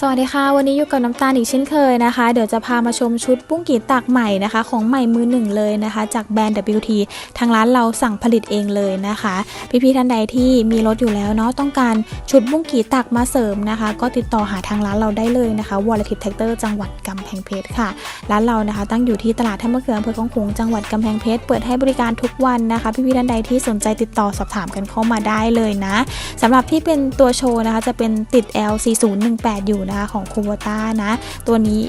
สวัสดีค่ะ วันนี้อยู่กับน้ำตาลอีกเช่นเคยนะคะ เดี๋ยวจะพามาชมชุดปุ้งกีตากใหม่นะคะ ของใหม่มือหนึ่งเลยนะคะ จากแบรนด์ WT ทางร้านเราสั่งผลิตเองเลยนะคะ พี่ๆท่านใดที่มีรถอยู่แล้วเนาะต้องการชุดปุ้งกีตักมาเสริมนะคะ ก็ติดต่อหาทางร้านเราได้เลยนะคะวอลทิ t แท็กเตอร์จังหวัดกำแพงเพชรค่ะร้านเรานะคะ ตั้งอยู่ที่ตลาดท่ามะเขืออำเภอของขงจังหวัดกำแพงเพชรเปิดให้บริการทุกวันนะคะ พี่ๆท่านใดที่สนใจติดต่อสอบถามกันเข้ามาได้เลยนะสำหรับที่เป็นตัวโชว์นะคะจะเป็นติด L4018 อยู่นะคะของคูโบต้านะ ตัวนี้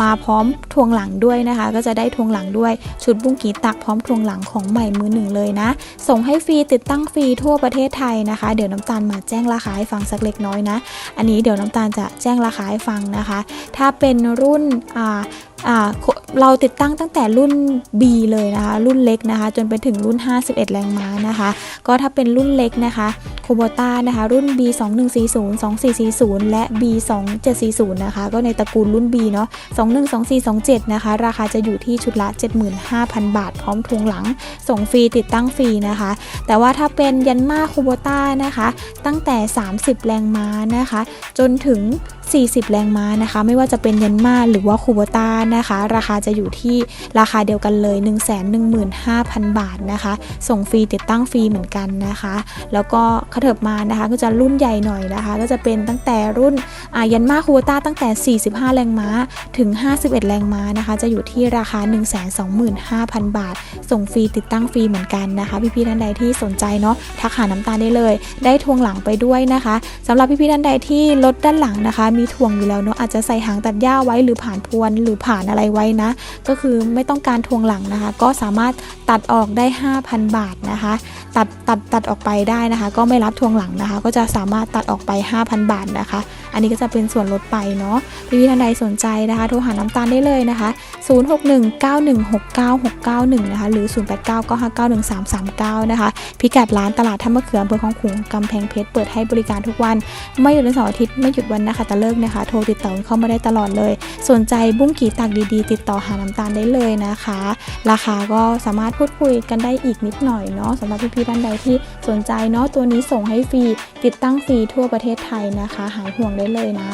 มาพร้อมทวงหลังด้วยนะคะ ก็จะได้ทวงหลังด้วยชุดบุ้งกีตักพร้อมทวงหลังของใหม่มือหนึ่งเลยนะ ส่งให้ฟรีติดตั้งฟรีทั่วประเทศไทยนะคะ เดี๋ยวน้ำตาลมาแจ้งราคาให้ฟังสักเล็กน้อยนะ อันนี้เดี๋ยวน้ำตาลจะแจ้งราคาให้ฟังนะคะ ถ้าเป็นรุ่นอ่าเราติดตั้งตั้งแต่รุ่น B เลยนะคะ รุ่นเล็กนะคะ จนไปถึงรุ่น 51 แรงม้านะคะ ก็ถ้าเป็นรุ่นเล็กนะคะ โคโบต้านะคะรุ่น B 2 1 4 0 2 4 4 0 และ B 2 7 4 0 นะคะก็ในตระกูลรุ่น B เนาะ2 1 2 4 2 7 นะคะ ราคาจะอยู่ที่ชุดละ 75,000 บาท พร้อมทวงหลัง ส่งฟรีติดตั้งฟรีนะคะ แต่ว่าถ้าเป็นยันมาคูโบต้านะคะ ตั้งแต่ 30 แรงม้านะคะ จนถึง 40 แรงม้านะคะ ไม่ว่าจะเป็นยันมาหรือว่าคูโบต้านะคะ ราคาจะอยู่ที่ราคาเดียวกันเลย 115,000 บาทนะคะ ส่งฟรีติดตั้งฟรีเหมือนกันนะคะ แล้วก็ขเถิบมานะคะก็จะรุ่นใหญ่หน่อยนะคะ ก็จะเป็นตั้งแต่รุ่นยันมาคูโบต้าตั้งแต่ 45 แรงม้าถึง 51 แรงม้านะคะ จะอยู่ที่ราคา 125,000 บาท ส่งฟรีติดตั้งฟรีเหมือนกันนะคะ พี่ๆท่านใดที่สนใจเนาะทักหาน้ำตาลได้เลย ได้ทวงหลังไปด้วยนะคะสำหรับพี่ๆท่านใดที่รถด้านหลังนะคะมีถ่วงอยู่แล้วเนาะอาจจะใส่หางตัดหญ้าไว้หรือผ่านพวนหรือผ่านอะไรไว้นะ ก็คือไม่ต้องการทวงหลังนะคะ ก็สามารถตัดออกได้ 5,000 บาทนะคะ ตัดตัดตัดออกไปได้นะคะ ก็ไม่รับทวงหลังนะคะ ก็จะสามารถตัดออกไป 5,000 บาทนะคะ อันนี้ก็จะเป็นส่วนลดไปเนาะพี่ๆท่านใดสนใจนะคะ โทรหาน้ำตาลได้เลยนะคะ 0619169691 นะคะ หรือ 0899591339 นะคะ พิกัดร้านตลาดท่ามะเขืออำเภอของขลุงกำแพงเพชร เปิดให้บริการทุกวัน ไม่หยุดวันเสาร์อาทิตย์ ไม่หยุดวันนะคะแต่เลิกนะคะ โทรติดต่อเข้ามาได้ตลอดเลย สนใจบุ้งกีตากดีๆ ติดต่อหาน้ำตาลได้เลยนะคะ ราคาก็สามารถพูดคุยกันได้อีกนิดหน่อยเนาะสำหรับพี่ๆท่านใดที่สนใจเนาะ ตัวนี้ส่งให้ฟรี ติดตั้งฟรีทั่วประเทศไทยนะคะ หายห่วงได้เลยนะ